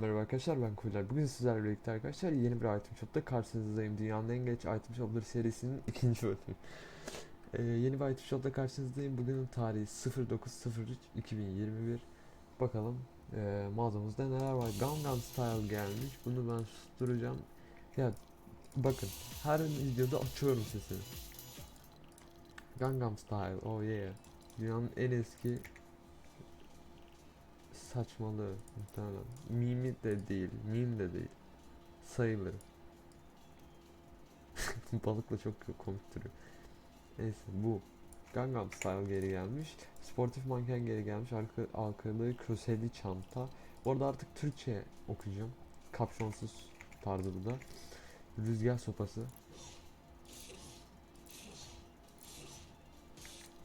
Merhaba arkadaşlar ben Kuyular. Bugün sizlerle birlikte arkadaşlar yeni bir item shop'ta karşınızdayım. Dünyanın en geç item shopları serisinin ikinci bölümü. Ee, yeni bir item shop'ta karşınızdayım. Bugünün tarihi 09.03.2021. Bakalım e, mağazamızda neler var. Gangnam Style gelmiş. Bunu ben susturacağım. Ya bakın her videoda açıyorum sesini. Gangnam Style oh yeah. Dünyanın en eski saçmalığı muhtemelen. Mimi de değil, meme de değil. Sayılır. Balıkla çok komik duruyor. Neyse bu. Gangnam Style geri gelmiş. Sportif manken geri gelmiş. Arka, arkalı köseli çanta. Bu arada artık Türkçe okuyacağım. Kapşonsuz tarzı bu da. Rüzgar sopası.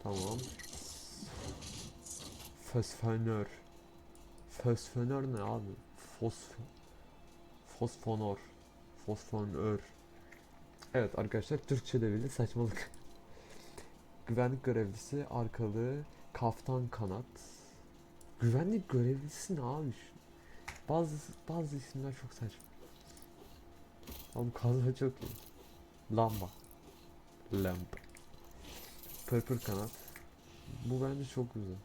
Tamam. Fosfonör. Fosfonör ne abi? Fosf Fosfonor. Fosfonör. Evet arkadaşlar Türkçe'de bile saçmalık. Güvenlik görevlisi arkalı kaftan kanat. Güvenlik görevlisi ne abi? Bazı bazı isimler çok saçma. Ama kadro çok iyi. Lamba. Lamp. Purple kanat. Bu bence çok güzel.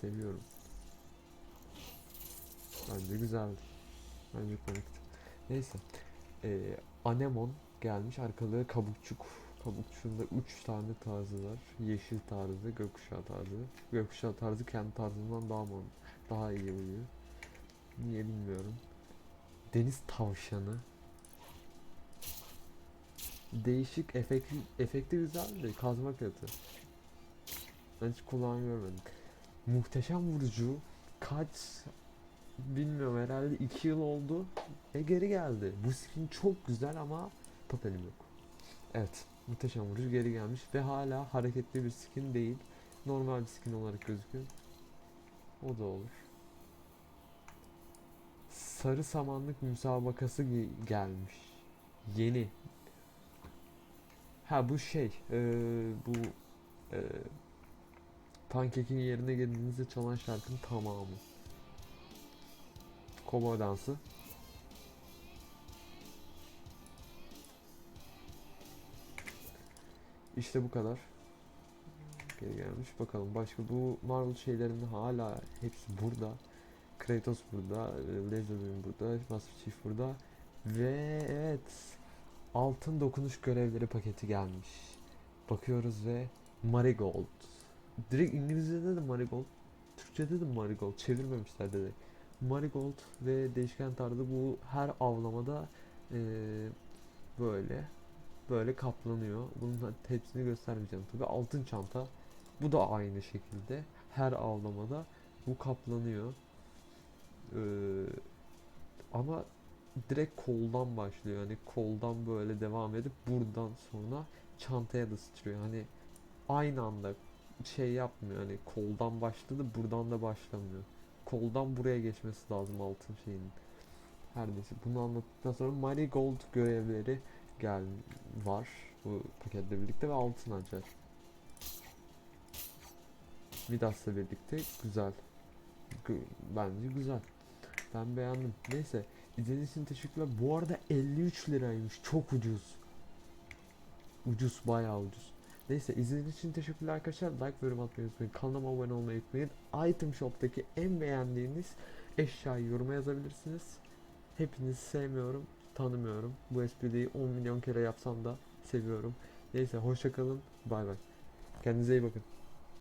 Seviyorum. Bence güzeldi. Bence komikti. Neyse. Ee, Anemon gelmiş. Arkalığı kabukçuk. Kabukçuğunda 3 tane tarzı var. Yeşil tarzı, gökkuşağı tarzı. Gökkuşağı tarzı kendi tarzından daha mı daha iyi uyuyor. Niye bilmiyorum. Deniz tavşanı. Değişik efekti, efekti güzel de kazma kötü. Ben hiç kulağını. Muhteşem vurucu kaç bilmiyorum herhalde 2 yıl oldu ve geri geldi. Bu skin çok güzel ama topelim yok. Evet muhteşem vurucu geri gelmiş ve hala hareketli bir skin değil. Normal bir skin olarak gözüküyor. O da olur. Sarı samanlık müsabakası ge- gelmiş. Yeni. Ha bu şey eee, bu eee Pancake'in yerine geldiğinizde çalan şarkının tamamı. Kobo dansı. İşte bu kadar. Geri gelmiş. Bakalım başka bu Marvel şeylerinin hala hepsi burada. Kratos burada, Laserbeam burada, Master Chief burada ve evet altın dokunuş görevleri paketi gelmiş. Bakıyoruz ve Marigold. Direkt İngilizce'de de Marigold, Türkçe'de de Marigold çevirmemişler dedi. Marigold ve değişken tarzı bu her avlamada eee, böyle böyle kaplanıyor. Bunun hepsini göstermeyeceğim tabi. Altın çanta bu da aynı şekilde her avlamada bu kaplanıyor. Eee, ama direkt koldan başlıyor. Yani koldan böyle devam edip buradan sonra çantaya da sıçrıyor. Hani aynı anda şey yapmıyor. Hani koldan başladı buradan da başlamıyor koldan buraya geçmesi lazım altın şeyinin. Her neyse bunu anlattıktan sonra Marigold görevleri gel var bu paketle birlikte ve altın açar. Midas'la birlikte güzel. Gü- Bence güzel. Ben beğendim. Neyse izlediğiniz için teşekkürler. Bu arada 53 liraymış. Çok ucuz. Ucuz bayağı ucuz. Neyse izlediğiniz için teşekkürler arkadaşlar. Like ve yorum atmayı unutmayın. Kanalıma abone olmayı unutmayın. Item Shop'taki en beğendiğiniz eşyayı yoruma yazabilirsiniz. Hepinizi sevmiyorum, tanımıyorum. Bu espriyi 10 milyon kere yapsam da seviyorum. Neyse hoşçakalın. Bay bay. Kendinize iyi bakın.